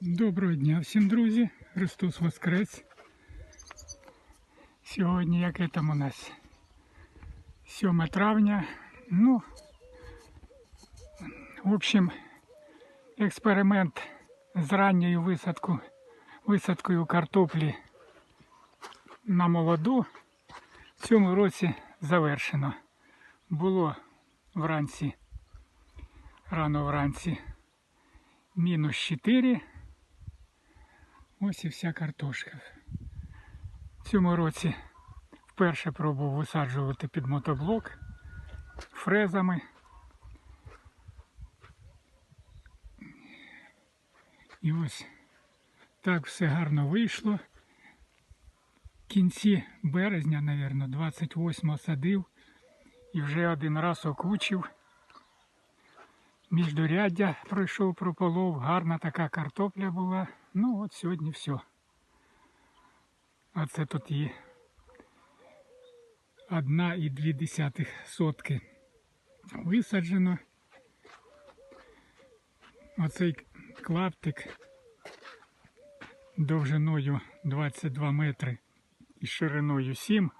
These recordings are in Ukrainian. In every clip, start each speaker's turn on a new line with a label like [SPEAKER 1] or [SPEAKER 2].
[SPEAKER 1] Доброго дня всім, друзі! Христос Воскрес! Сьогодні, яке там у нас? 7 травня. Ну, в общем, експеримент з ранньою висадку, висадкою картоплі на молоду в цьому році завершено. Було вранці, рано вранці мінус 4. Ось і вся картошка. В цьому році вперше пробував висаджувати під мотоблок фрезами. І ось так все гарно вийшло. В кінці березня, мабуть, 28 садив і вже один раз окучив. Міждуряддя пройшов прополов, гарна така картопля була. Ну от сьогодні все. А це тут є одна і дві десятих сотки висаджено. Оцей клаптик довжиною 22 метри і шириною 7.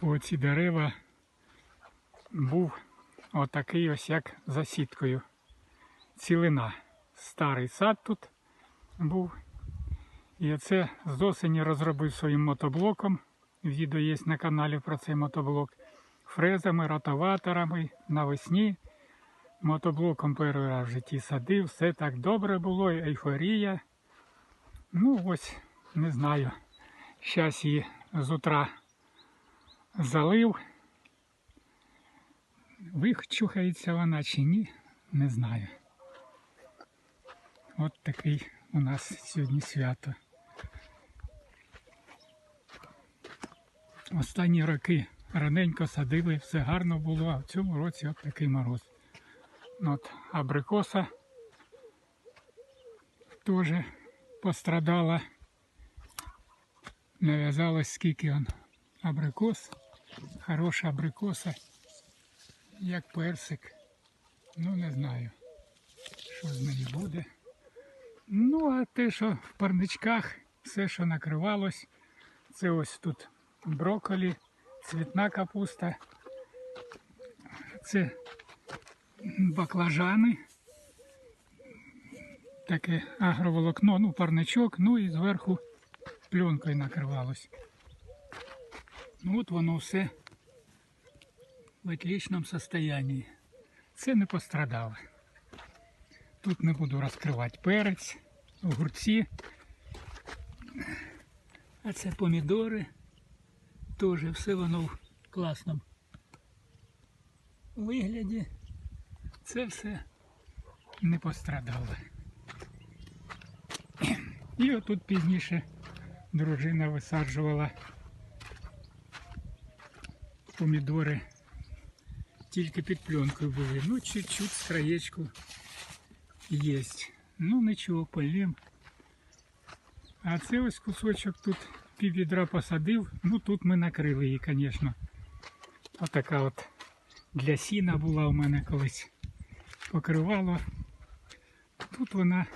[SPEAKER 1] По ці дерева був отакий ось як за сіткою. Цілина. Старий сад тут був. І оце з осені розробив своїм мотоблоком. Відео є на каналі про цей мотоблок. Фрезами, ротоваторами навесні. Мотоблоком перший раз в житті садив. Все так добре було, ейфорія. Ну ось, не знаю. Зараз її з утра залив. Вичухається вона чи ні, не знаю. От такий у нас сьогодні свято. Останні роки раненько садили, все гарно було, а в цьому році от такий мороз. От абрикоса теж пострадала. Нав'язалось скільки он абрикос. Хороша абрикоса як персик. Ну, не знаю, що з нею буде. Ну, а те, що в парничках, все, що накривалось, це ось тут брокколі, цвітна капуста, це баклажани, таке агроволокно, ну, парничок, ну і зверху пленкою накривалось. Ну, от воно все в отличном состоянии. Це не пострадало. Тут не буду розкривати перець, огурці. А це помідори. Теж все воно в класному вигляді. Це все не пострадало. І отут пізніше дружина висаджувала помідори тільки під пленкою були. Ну, чуть-чуть з краєчку є. Ну нічого, полім. А це ось кусочок тут пів відра посадив. Ну тут ми накрили її, звісно. Отака от для сіна була у мене колись покривало. Тут вона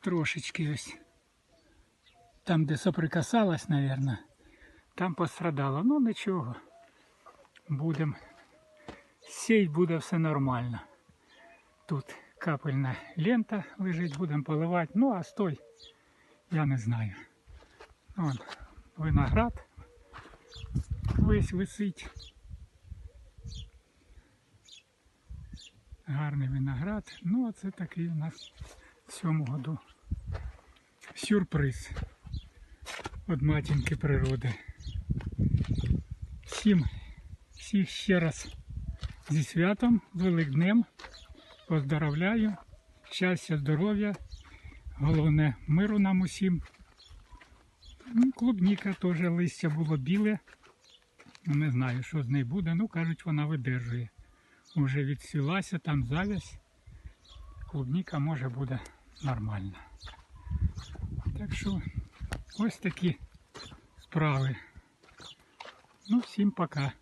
[SPEAKER 1] трошечки ось. Там, де соприкасалась, мабуть, там пострадала. Ну нічого. Будемо сей буде все нормально. Тут капельна лента лежить, будемо поливати. Ну а стой, я не знаю. Вон виноград весь висить. Гарний виноград. Ну, оце такий у нас в цьому году сюрприз від матінки природи. Всім, всіх ще раз зі святом, Великднем. Поздоровляю. Щастя, здоров'я. Головне миру нам усім. Ну, Клубніка теж листя було біле. Не знаю, що з нею буде. Ну, кажуть, вона видержує. Уже відсілася, там завязь. Клубніка може буде нормальна. Так що ось такі справи. Ну, всім пока.